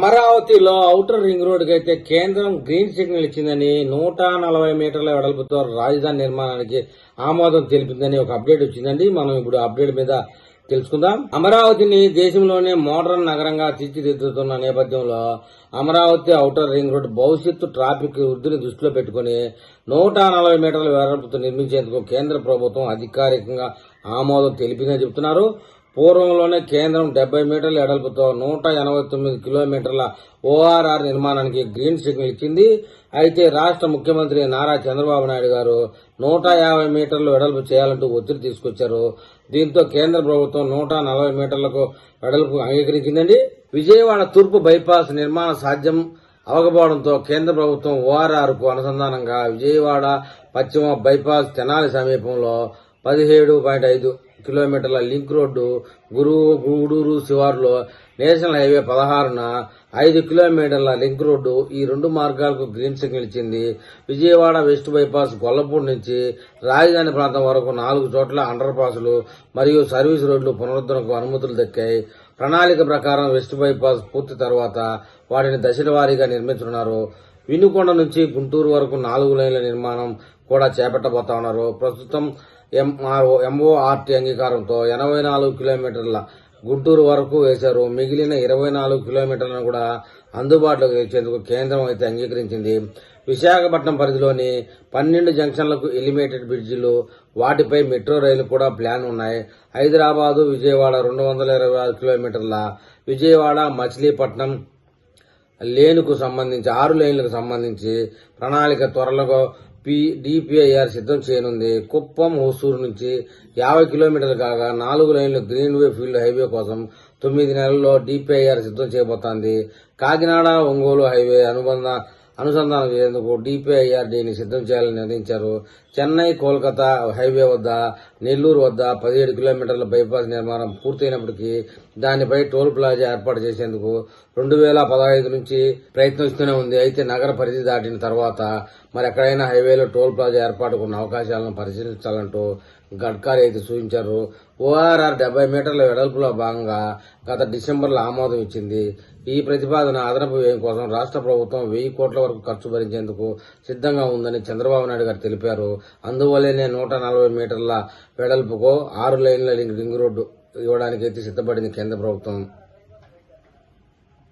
అమరావతిలో outer ring రోడ్డుకి అయితే కేంద్రం గ్రీన్ సిగ్నల్ ఇచ్చిందని నూట నలభై మీటర్ల వెడల్పుతో రాజధాని నిర్మాణానికి ఆమోదం తెలిపిందని ఒక అప్డేట్ వచ్చిందండి. మనం ఇప్పుడు అప్డేట్ మీద తెలుసుకుందాం. అమరావతిని దేశంలోనే మోడర్న్ నగరంగా తీర్చిదిద్దుతున్న నేపథ్యంలో అమరావతి ఔటర్ రింగ్ రోడ్ భవిష్యత్తు ట్రాఫిక్ వృద్ధిని దృష్టిలో పెట్టుకుని నూట నలభై మీటర్ల వెడల్పుతో నిర్మించేందుకు కేంద్ర ప్రభుత్వం అధికారికంగా ఆమోదం తెలిపిందని చెబుతున్నారు. పూర్వంలోనే కేంద్రం డెబ్బై మీటర్ల ఎడల్పుతో నూట ఎనభై తొమ్మిది కిలోమీటర్ల ఓఆర్ఆర్ నిర్మాణానికి గ్రీన్ సిగ్నల్ ఇచ్చింది. అయితే రాష్ట్ర ముఖ్యమంత్రి నారా చంద్రబాబు నాయుడు గారు నూట యాభై మీటర్లు వెడల్పు చేయాలంటూ ఒత్తిడి తీసుకొచ్చారు. దీంతో కేంద్ర ప్రభుత్వం నూట నలభై మీటర్లకు వెడల్పు అంగీకరించిందండి. విజయవాడ తూర్పు బైపాస్ నిర్మాణ సాధ్యం అవకపోవడంతో కేంద్ర ప్రభుత్వం ఓఆర్ఆర్కు అనుసంధానంగా విజయవాడ పశ్చిమ బైపాస్ తెనాలి సమీపంలో పదిహేడు పాయింట్ ఐదు కిలోమీటర్ల లింక్ రోడ్డు గురువు గూడూరు శివారులో నేషనల్ హైవే పదహారున ఐదు కిలోమీటర్ల లింక్ రోడ్డు ఈ రెండు మార్గాలకు గ్రీన్ సిగ్నల్ ఇచ్చింది. విజయవాడ వెస్ట్ బైపాస్ గొల్లపూడి నుంచి రాజధాని ప్రాంతం వరకు నాలుగు చోట్ల అండర్ పాసులు మరియు సర్వీస్ రోడ్లు పునరుద్ధరణకు అనుమతులు దక్కాయి. ప్రణాళిక ప్రకారం వెస్ట్ బైపాస్ పూర్తి తర్వాత వాటిని దశల వారీగా నిర్మించనున్నారు. వినుకొండ నుంచి గుంటూరు వరకు నాలుగు లైన్ల నిర్మాణం కూడా చేపట్టబోతా ఉన్నారు. ప్రస్తుతం ఎంఆర్ఓ ఎంఓఆర్టీ అంగీకారంతో ఎనభై నాలుగు కిలోమీటర్ల గుంటూరు వరకు వేశారు. మిగిలిన ఇరవై నాలుగు కిలోమీటర్లను కూడా అందుబాటులోకి తెచ్చేందుకు కేంద్రం అయితే అంగీకరించింది. విశాఖపట్నం పరిధిలోని పన్నెండు జంక్షన్లకు ఎలిమేటెడ్ బ్రిడ్జిలు వాటిపై మెట్రో రైలు కూడా ప్లాన్ ఉన్నాయి. హైదరాబాదు విజయవాడ రెండు వందల ఇరవై ఆరు కిలోమీటర్ల విజయవాడ మచిలీపట్నం లేనుకు సంబంధించి ఆరు లైన్లకు సంబంధించి ప్రణాళిక త్వరలో పి డిపిఐఆర్ సిద్ధం చేయనుంది. కుప్పం హోసూరు నుంచి యాభై కిలోమీటర్లు కాగా నాలుగు లైన్లు గ్రీన్ వే ఫీల్డ్ హైవే కోసం తొమ్మిది నెలల్లో డిపిఐఆర్ సిద్ధం చేయబోతోంది. కాకినాడ ఒంగోలు హైవే అనుబంధ అనుసంధానం చేసేందుకు డిపిఐఆర్డీని సిద్ధం చేయాలని నిర్ణయించారు. చెన్నై కోల్కతా హైవే వద్ద నెల్లూరు వద్ద పదిహేడు కిలోమీటర్ల బైపాస్ నిర్మాణం పూర్తయినప్పటికీ దానిపై టోల్ ప్లాజా ఏర్పాటు చేసేందుకు రెండు వేల పదహైదు నుంచి ప్రయత్నిస్తూనే ఉంది. అయితే నగర పరిధి దాటిన తర్వాత మరి ఎక్కడైనా హైవేలో టోల్ ప్లాజా ఏర్పాటుకున్న అవకాశాలను పరిశీలించాలంటూ గడ్కరీ అయితే సూచించారు ఓఆర్ఆర్ డెబ్బై మీటర్ల వెడల్పులో భాగంగా గత డిసెంబర్లో ఆమోదం ఇచ్చింది. ఈ ప్రతిపాదన అదనపు వ్యయం కోసం రాష్ట్ర ప్రభుత్వం వెయ్యి కోట్ల వరకు ఖర్చు భరించేందుకు సిద్ధంగా ఉందని చంద్రబాబు నాయుడు గారు తెలిపారు. అందువల్లనే నూట నలభై మీటర్ల వెడల్పుకు ఆరు లైన్ల రింగ్ రోడ్డు ఇవ్వడానికి అయితే సిద్ధపడింది కేంద్ర ప్రభుత్వం.